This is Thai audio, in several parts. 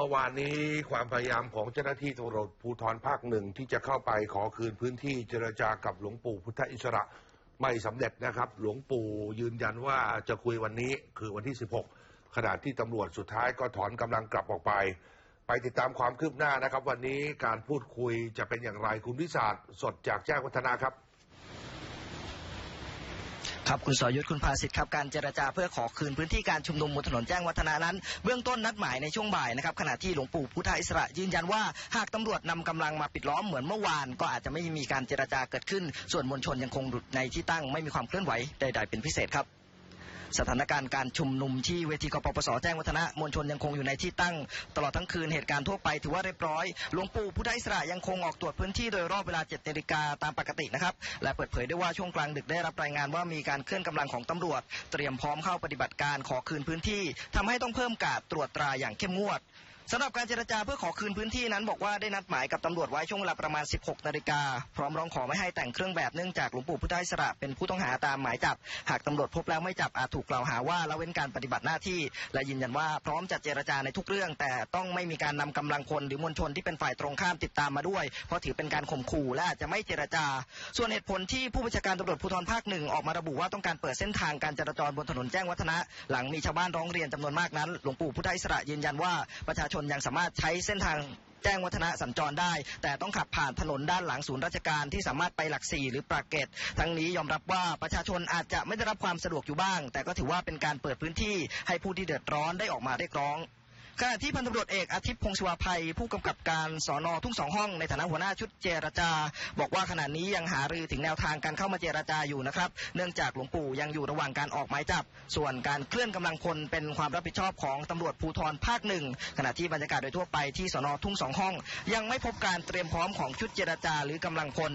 เมื่อวานนี้ความพยายามของเจ้าหน้าที่ตำรวจภูธรภาคหนึ่งที่จะเข้าไปขอคืนพื้นที่เจรจากับหลวงปู่พุทธอิสระไม่สำเร็จนะครับ หลวงปู่ยืนยันว่าจะคุยวันนี้คือวันที่ 16 ขณะที่ตำรวจสุดท้ายก็ถอนกำลังกลับออกไป ไปติดตามความคืบหน้านะครับ วันนี้การพูดคุยจะเป็นอย่างไรคุณวิสาทสดจากแจ้งวัฒนาครับ ครับคุณสอยุทธคุณภาสิทธิ์ครับการเจรจาเพื่อขอคืนพื้นที่การชุมนุมบนถนนแจ้งวัฒนานั้น เบื้องต้นนัดหมายในช่วงบ่ายนะครับขณะที่หลวงปู่พุทธอิสระยืนยันว่าหากตำรวจนำกำลังมาปิดล้อมเหมือนเมื่อวาน ก็อาจจะไม่มีการเจรจาเกิดขึ้น ส่วนมวลชนยังคงหลุดในที่ตั้งไม่มีความเคลื่อนไหวใด ๆ เป็นพิเศษครับ สถานการณ์การชุมนุมที่เวทีกปปสแจ้งวัฒนะมวลชนยังคงอยู่ในที่ตั้ง ตลอดทั้งคืนเหตุการณ์ทั่วไปถือว่าเรียบร้อยหลวงปู่พุทธอิสระยังคงออกตรวจพื้นที่โดยรอบเวลา7นาฬิกาตามปกตินะครับและเปิดเผยด้วยว่าช่วงกลางดึกได้รับรายงานว่ามีการเคลื่อนกำลังของตำรวจ เตรียมพร้อมเข้าปฏิบัติการขอคืนพื้นที่ทำให้ต้องเพิ่มการตรวจตราอย่างเข้มงวด สำหรับการเจรจาเพื่อขอคืนพื้นที่นั้นบอกว่าได้นัดหมายกับตำรวจไว้ช่วงเวลาประมาณ 16 นาฬิกา พร้อมร้องขอไม่ให้แต่งเครื่องแบบเนื่องจากหลวงปู่พุทธอิสระเป็นผู้ต้องหาตามหมายจับ หากตำรวจพบแล้วไม่จับอาจถูกกล่าวหาว่าละเว้นการปฏิบัติหน้าที่ และยืนยันว่าพร้อมจะเจรจาในทุกเรื่อง แต่ต้องไม่มีการนำกำลังพลหรือมวลชนที่เป็นฝ่ายตรงข้ามติดตามมาด้วย เพราะถือเป็นการข่มขู่และอาจจะไม่เจรจา ส่วนเหตุผลที่ผู้บัญชาการตำรวจภูธรภาคหนึ่งออกมาระบุว่าต้องการเปิดเส้นทางการจราจรบนถนนแจ้งวัฒนะ หลังมีชาวบ้านร้องเรียนจำนวนมากนั้นหลวงปู่พุทธอิสระยืนยันว่าประชาชนยังสามารถใช้เส้นทางแจ้งวัฒนะสัญจรได้ แต่ต้องขับผ่านถนนด้านหลังศูนย์ราชการที่สามารถไปหลักสี่หรือปากเกตทั้งนี้ยอมรับว่าประชาชนอาจจะไม่ได้รับความสะดวกอยู่บ้าง แต่ก็ถือว่าเป็นการเปิดพื้นที่ให้ผู้ที่เดือดร้อนได้ออกมาเรียกร้อง ขณะที่พันตำรวจเอกอาทิตย์พงศ์ศิวาภัย ผู้กำกับการสอนอทุ่งสองห้องในฐานะหัวหน้าชุดเจรจา บอกว่าขณะนี้ยังหารือถึงแนวทางการเข้ามาเจรจาอยู่นะครับ เนื่องจากหลวงปู่ยังอยู่ระหว่างการออกหมายจับ ส่วนการเคลื่อนกำลังพลเป็นความรับผิดชอบของตำรวจภูธรภาคหนึ่งขณะที่บรรยากาศโดยทั่วไปที่สอนอทุ่งสองห้อง ยังไม่พบการเตรียมพร้อมของชุดเจรจาหรือกำลังพล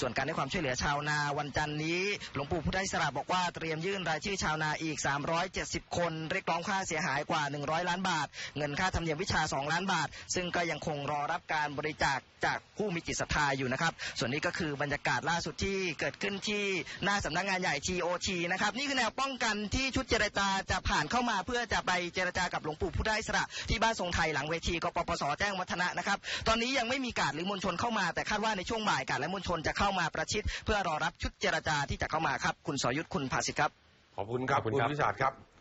ส่วนการให้ความช่วยเหลือชาวนาวันจันทร์นี้หลวงปู่พุทธอิสระบอกว่าเตรียมยื่นรายชื่อชาวนาอีก 370 คนเรียกร้องค่าเสียหายกว่า 100 ล้านบาทเงินินค่าธรรมเนียมวิชา 2 ล้านบาท ซึ่งก็ยังคงรอรับการบริจาคจากผู้มีจิตศรัทธาอยู่นะครับ ส่วนนี้ก็คือบรรยากาศล่าสุดที่เกิดขึ้นที่หน้าสำนักงานใหญ่ TOT นะครับนี่คือแนวป้องกันที่ชุดเจรจาจะผ่านเข้ามา เพื่อจะไปเจรจากับหลวงปู่พุทธอิสระที่บ้านทรงไทยหลังเวทีกปปสแจ้งวัฒนะนะครับตอนนี้ยังไม่มีการหรือมวลชนเข้ามา แต่คาดว่าในช่วงบ่ายการและมวลชนจะเข้ามาประชิด เพื่อรอรับชุดเจรจาที่จะเข้ามาครับ คุณสอยุทธคุณภาสิทธิ์ครับ ขอบคุณครับขอบคุณคุณครับวิสาทครับ